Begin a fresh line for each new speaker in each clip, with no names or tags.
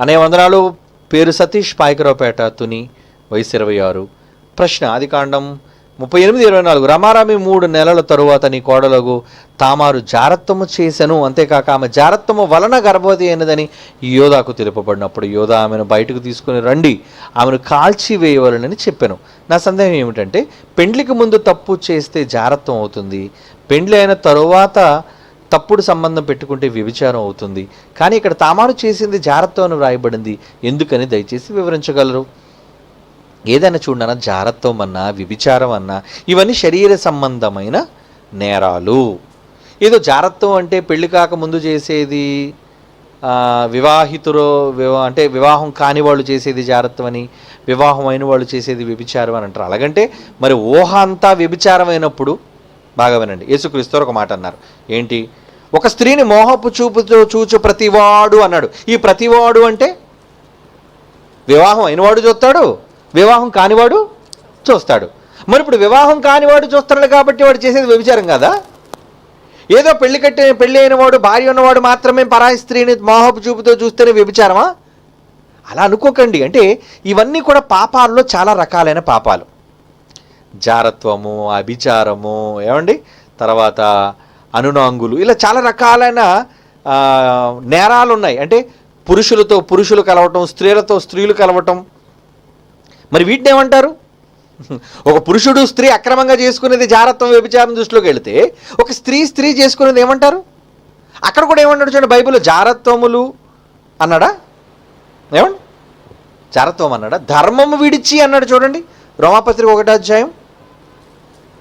అనే వందనాలు. పేరు సతీష్ పాయకరావుపేట తుని వయసు ఇరవై ఆరు. ప్రశ్న ఆది కాండం ముప్పై ఎనిమిది ఇరవై నాలుగు. రమారామి మూడు నెలల తరువాత నీ కోడలకు తామారు జారత్వము చేశాను అంతేకాక ఆమె జారత్వము వలన గర్భవతి అయినదని యోధాకు తెలుపబడినప్పుడు యోధా ఆమెను బయటకు తీసుకుని రండి. ఆమెను కాల్చివేయవలనని చెప్పాను. నా సందేహం ఏమిటంటే పెండ్లికి ముందు తప్పు చేస్తే జారత్వం అవుతుంది. పెండ్లి అయిన తరువాత తప్పుడు సంబంధం పెట్టుకుంటే వ్యభిచారం అవుతుంది. కానీ ఇక్కడ తామారు చేసింది జారత్వం అని వ్రాయబడింది. ఎందుకని దయచేసి వివరించగలరు? ఏదైనా చూడనా జారత్వం అన్నా వ్యభిచారం అన్నా ఇవన్నీ శరీర సంబంధమైన నేరాలు. ఏదో జారత్వం అంటే పెళ్ళి కాక ముందు చేసేది వివాహితురో వివా అంటే వివాహం కాని వాళ్ళు చేసేది జారత్వం అని వివాహం అయిన వాళ్ళు చేసేది వ్యభిచారం అని అంటారు. అలాగంటే మరి ఊహ అంతా వ్యభిచారం అయినప్పుడు బాగా వినండి. యేసుక్రీస్తు ఒక మాట అన్నారు. ఏంటి? ఒక స్త్రీని మోహపు చూపుతో చూచు ప్రతివాడు అన్నాడు. ఈ ప్రతివాడు అంటే వివాహం అయినవాడు చూస్తాడు వివాహం కానివాడు చూస్తాడు. మరి ఇప్పుడు వివాహం కానివాడు చూస్తున్నాడు కాబట్టి వాడు చేసేది వ్యభిచారం కదా? ఏదో పెళ్ళి కట్టి పెళ్ళి అయినవాడు భార్య ఉన్నవాడు మాత్రమే పరాయి స్త్రీని మోహపు చూపుతో చూస్తేనే వ్యభిచారమా? అలా అనుకోకండి. అంటే ఇవన్నీ కూడా పాపాల్లో చాలా రకాలైన పాపాలు. జారత్వము అభిచారము ఏమండి? తర్వాత అనునాంగులు ఇలా చాలా రకాలైన నేరాలు ఉన్నాయి అంటే పురుషులతో పురుషులు కలవటం స్త్రీలతో స్త్రీలు కలవటం. మరి వీటిని ఏమంటారు? ఒక పురుషుడు స్త్రీ అక్రమంగా చేసుకునేది జారత్వం వ్యభిచారం దృష్టిలోకి వెళితే ఒక స్త్రీ స్త్రీ చేసుకునేది ఏమంటారు? అక్కడ కూడా ఏమన్నాడు చూడండి బైబిల్లో జారత్వములు అన్నాడా? ఏమండి? జారత్వం అన్నాడా? ధర్మము విడిచి అన్నాడు చూడండి రోమాపత్రిక ఒకటో అధ్యాయం.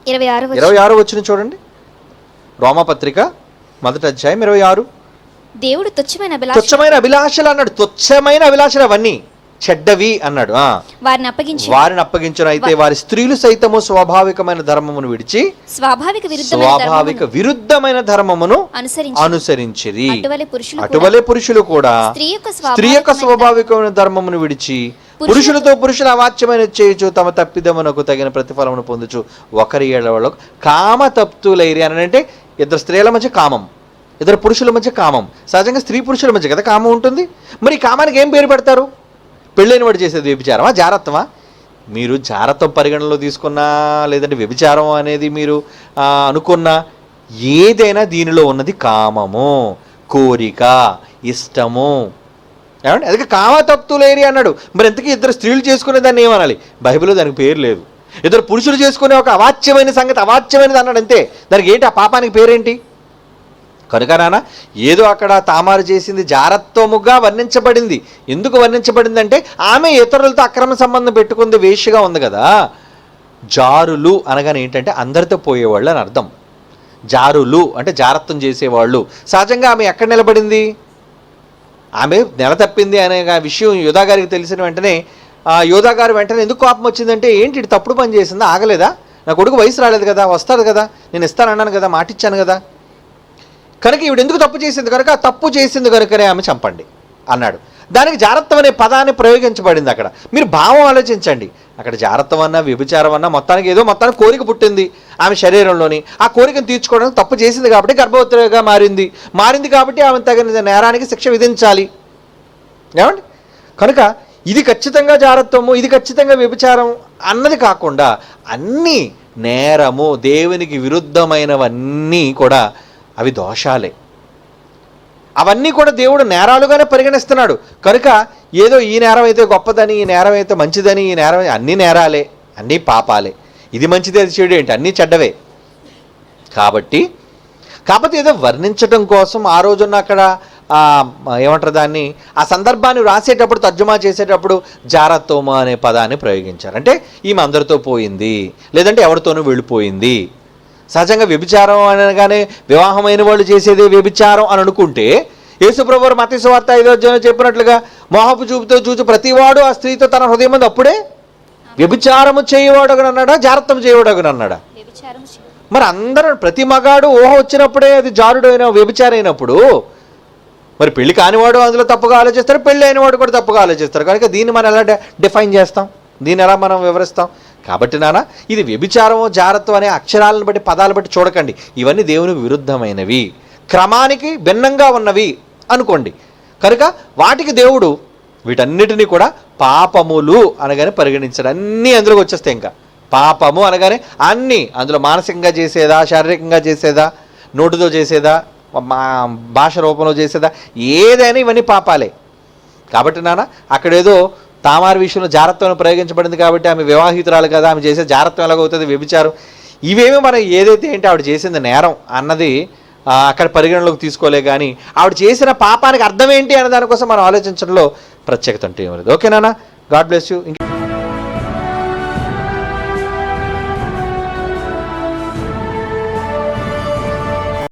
ఇరవై ఆరు
ఇరవై ఆరు వచ్చిన చూడండి. రోమాపత్రిక మొదటి అధ్యాయం ఇరవై ఆరు.
దేవుడు తుచ్చమైన అభిలాష
తుచ్చమైన అభిలాషలు అన్నాడు. తుచ్చమైన అభిలాషలు అవన్నీ. చెడ్డవి అన్నాడు.
వారిని అప్పగించి
వారిని అప్పగించను. అయితే వారి స్త్రీలు సైతము స్వాభావికమైన ధర్మమును విడిచి
స్వాభావిక విరుద్ధమైన
స్వాభావిక విరుద్ధమైన ధర్మమును
అనుసరించి
అనుసరించిరి.
అటువలే పురుషులు కూడా స్త్రీ యొక్క
స్వాభావికమైన ధర్మమును విడిచి పురుషులతో పురుషుల అవాచ్యమైన చేయొచ్చు తమ తప్పిదమునకు తగిన ప్రతిఫలమును పొందుచు. ఒకరి ఏళ్ళ వాళ్ళకు కామ తప్తులైరి అని అంటే ఇద్దరు స్త్రీల మధ్య కామం ఇద్దరు పురుషుల మధ్య కామం. సహజంగా స్త్రీ పురుషుల మధ్య కదా కామం ఉంటుంది. మరి కామానికి ఏం పేరు పెడతారు? పెళ్ళైన వాడు చేసేది వ్యభిచారమా? జారత్వమా? మీరు జారత్వం పరిగణనలో తీసుకున్నా లేదంటే వ్యభిచారం అనేది మీరు అనుకున్నా ఏదైనా దీనిలో ఉన్నది కామము కోరిక ఇష్టము ఏమండి? అందుకే కామతప్తులేరి అన్నాడు. మరి ఎందుకు ఇద్దరు స్త్రీలు చేసుకునే దాన్ని ఏమనాలి? బైబిల్లో దానికి పేరు లేదు. ఇద్దరు పురుషులు చేసుకునే ఒక అవాచ్యమైన సంగతి అవాచ్యమైనది అన్నాడు అంతే. దానికి ఏంటి ఆ పాపానికి పేరేంటి? కనుక నాన్న ఏదో అక్కడ తామారు చేసింది జారత్వముగా వర్ణించబడింది. ఎందుకు వర్ణించబడిందంటే ఆమె ఇతరులతో అక్రమ సంబంధం పెట్టుకుంది వేషగా ఉంది కదా. జారులు అనగానే ఏంటంటే అందరితో పోయేవాళ్ళు అని అర్థం. జారులు అంటే జారత్వం చేసేవాళ్ళు. సహజంగా ఆమె ఎక్కడ నిలబడింది? ఆమె నెల తప్పింది అనే విషయం యోధా గారికి తెలిసిన వెంటనే యోధా గారు వెంటనే ఎందుకు కోపం వచ్చిందంటే ఏంటి ఇటు తప్పుడు పని చేసిందా? ఆగలేదా? నా కొడుకు వయసు రాలేదు కదా వస్తాడు కదా నేను ఇస్తానన్నాను కదా మాటిచ్చాను కదా. కనుక ఈవిడ ఎందుకు తప్పు చేసింది? కనుక తప్పు చేసింది కనుకనే ఆమె చంపండి అన్నాడు. దానికి జారత్వం అనే పదాన్ని ప్రయోగించబడింది అక్కడ. మీరు భావం ఆలోచించండి. అక్కడ జారత్వం అన్నా వ్యభిచారం అన్నా మొత్తానికి ఏదో మొత్తానికి కోరిక పుట్టింది ఆమె శరీరంలోని. ఆ కోరికను తీర్చుకోవడానికి తప్పు చేసింది కాబట్టి గర్భవతిగా మారింది. మారింది కాబట్టి ఆమె తగిన నేరానికి శిక్ష విధించాలి. ఏమండి? కనుక ఇది ఖచ్చితంగా జారత్వము ఇది ఖచ్చితంగా వ్యభిచారం అన్నది కాకుండా అన్నీ నేరము దేవునికి విరుద్ధమైనవన్నీ కూడా అవి దోషాలే. అవన్నీ కూడా దేవుడు నేరాలుగానే పరిగణిస్తున్నాడు. కనుక ఏదో ఈ నేరం అయితే గొప్పదని ఈ నేరం అయితే మంచిదని ఈ నేరం అన్ని నేరాలే అన్నీ పాపాలే. ఇది మంచిది అది చెడు ఏంటి? అన్నీ చెడ్డవే. కాబట్టి కాకపోతే ఏదో వర్ణించడం కోసం ఆ రోజున్న అక్కడ ఏమంటారు దాన్ని? ఆ సందర్భాన్ని రాసేటప్పుడు తర్జుమా చేసేటప్పుడు జారత్తోమ అనే పదాన్ని ప్రయోగించారు. అంటే ఈమె అందరితో పోయింది లేదంటే ఎవరితోనూ వెళ్ళిపోయింది. సహజంగా వ్యభిచారం అనగానే వివాహమైన వాళ్ళు చేసేదే వ్యభిచారం అని అనుకుంటే యేసుప్రభు మతీసు వార్త ఐదో అధ్యాయంలో చెప్పినట్లుగా మోహపు చూపుతో చూచి ప్రతివాడు ఆ స్త్రీతో తన హృదయం మంది అప్పుడే వ్యభిచారము చేయవాడగని అన్నాడా జారత్వం చేయవాడగని అన్నాడా మరి అందరూ ప్రతి మగాడు ఊహ వచ్చినప్పుడే అది జారుడైన వ్యభిచారైనప్పుడు మరి పెళ్ళి కానివాడు అందులో తప్పుగా ఆలోచిస్తారు పెళ్ళి అయినవాడు కూడా తప్పుగా ఆలోచిస్తారు. కనుక దీన్ని మనం ఎలా డిఫైన్ చేస్తాం? దీని ఎలా మనం వివరిస్తాం? కాబట్టి నాన్న ఇది వ్యభిచారము జారత్వం అనే అక్షరాలను బట్టి పదాలు బట్టి చూడకండి. ఇవన్నీ దేవునికి విరుద్ధమైనవి. క్రమానికి భిన్నంగా ఉన్నవి అనుకోండి. కనుక వాటికి దేవుడు వీటన్నిటిని కూడా పాపములు అనగానే పరిగణించడం. అన్నీ అందులోకి వచ్చేస్తాయి ఇంకా. పాపము అనగానే అన్నీ. అందులో మానసికంగా చేసేదా శారీరకంగా చేసేదా నోటితో చేసేదా మా భాష రూపంలో చేసేదా ఏదైనా ఇవన్నీ పాపాలే. కాబట్టి నాన్న అక్కడేదో తామారు విషయంలో జారత్వం ప్రయోగించబడింది కాబట్టి ఆమె వివాహితురాలు కదా ఆమె చేసే జారత్వం ఎలాగవుతుంది వ్యభిచారం. ఇవేమి మనం ఏదైతే ఏంటి ఆవిడ చేసింది నేరం అన్నది అక్కడ పరిగణలోకి తీసుకోలే కానీ ఆవిడ చేసిన పాపానికి అర్థం ఏంటి అనే దానికోసం మనం ఆలోచించడంలో ప్రత్యేకత ఉంటే ఓకేనా గాడ్ బ్లెస్ యూ.